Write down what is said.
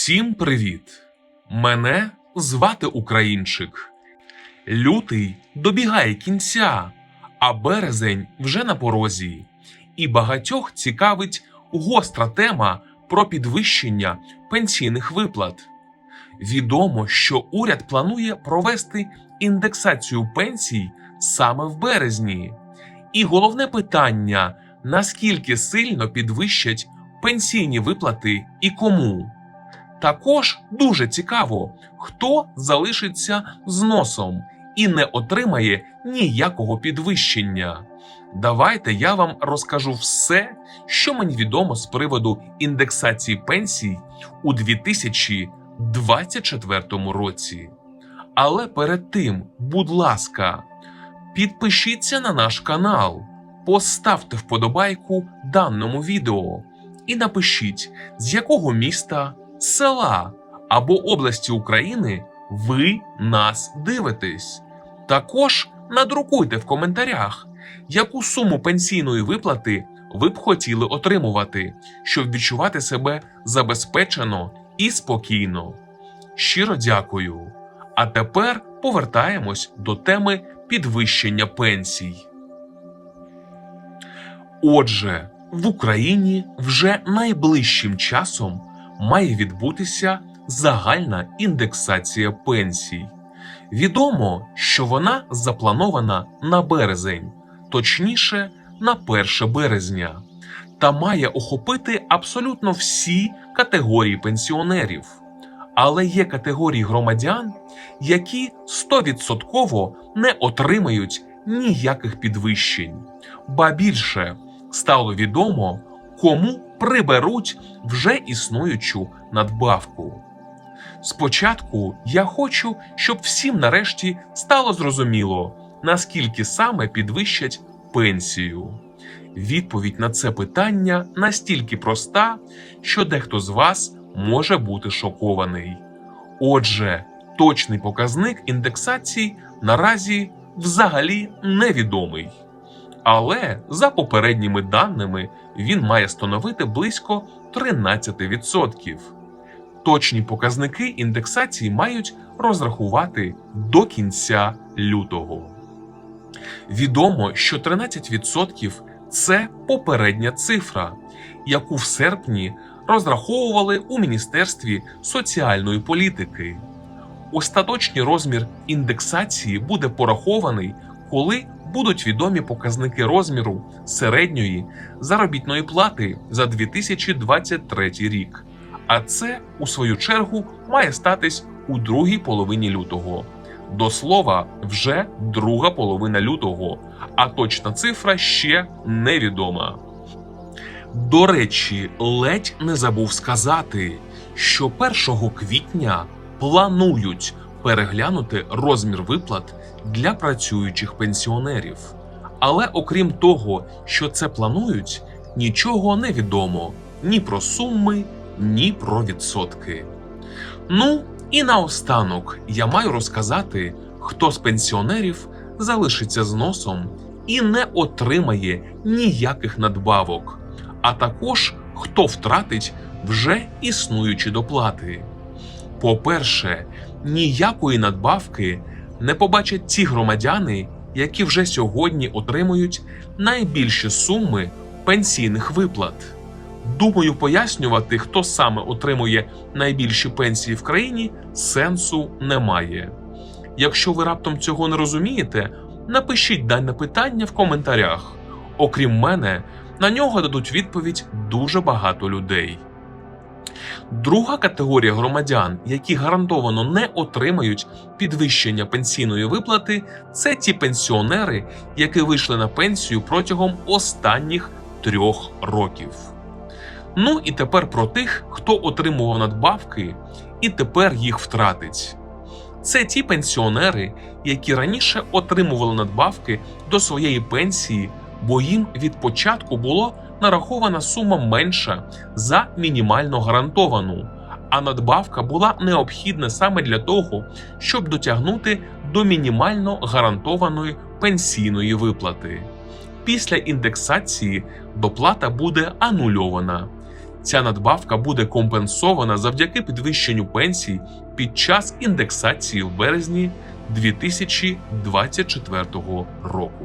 Всім привіт! Мене звати Українчик. Лютий добігає кінця, а березень вже на порозі. І багатьох цікавить гостра тема про підвищення пенсійних виплат. Відомо, що уряд планує провести індексацію пенсій саме в березні. І головне питання: наскільки сильно підвищать пенсійні виплати і кому? Також дуже цікаво, хто залишиться з носом і не отримає ніякого підвищення. Давайте я вам розкажу все, що мені відомо з приводу індексації пенсій у 2024 році. Але перед тим, будь ласка, підпишіться на наш канал, поставте вподобайку даному відео і напишіть, з якого міста, села або області України ви нас дивитесь. Також надрукуйте в коментарях, яку суму пенсійної виплати ви б хотіли отримувати, щоб відчувати себе забезпечено і спокійно. Щиро дякую. А тепер повертаємось до теми підвищення пенсій. Отже, в Україні вже найближчим часом має відбутися загальна індексація пенсій. Відомо, що вона запланована на березень, точніше на 1 березня, та має охопити абсолютно всі категорії пенсіонерів. Але є категорії громадян, які 100% не отримають ніяких підвищень. Ба більше стало відомо, кому приберуть вже існуючу надбавку. Спочатку я хочу, щоб всім нарешті стало зрозуміло, наскільки саме підвищать пенсію. Відповідь на це питання настільки проста, що дехто з вас може бути шокований. Отже, точний показник індексації наразі взагалі невідомий. Але за попередніми даними він має становити близько 13%. Точні показники індексації мають розрахувати до кінця лютого. Відомо, що 13% це попередня цифра, яку в серпні розраховували у Міністерстві соціальної політики. Остаточний розмір індексації буде порахований, коли будуть відомі показники розміру середньої заробітної плати за 2023 рік. А це, у свою чергу, має статись у другій половині лютого. До слова, вже друга половина лютого, а точна цифра ще невідома. До речі, ледь не забув сказати, що 1 квітня планують переглянути розмір виплат для працюючих пенсіонерів. Але окрім того, що це планують, нічого не відомо ні про суми, ні про відсотки. Ну і наостанок я маю розказати, хто з пенсіонерів залишиться з носом і не отримає ніяких надбавок, а також хто втратить вже існуючі доплати. По-перше, ніякої надбавки не побачать ті громадяни, які вже сьогодні отримують найбільші суми пенсійних виплат. Думаю, пояснювати, хто саме отримує найбільші пенсії в країні, сенсу немає. Якщо ви раптом цього не розумієте, напишіть дане питання в коментарях. Окрім мене, на нього дадуть відповідь дуже багато людей. Друга категорія громадян, які гарантовано не отримають підвищення пенсійної виплати, це ті пенсіонери, які вийшли на пенсію протягом останніх трьох років. Ну і тепер про тих, хто отримував надбавки і тепер їх втратить. Це ті пенсіонери, які раніше отримували надбавки до своєї пенсії, бо їм від початку було нарахована сума менша за мінімально гарантовану, а надбавка була необхідна саме для того, щоб дотягнути до мінімально гарантованої пенсійної виплати. Після індексації доплата буде анульована. Ця надбавка буде компенсована завдяки підвищенню пенсій під час індексації в березні 2024 року.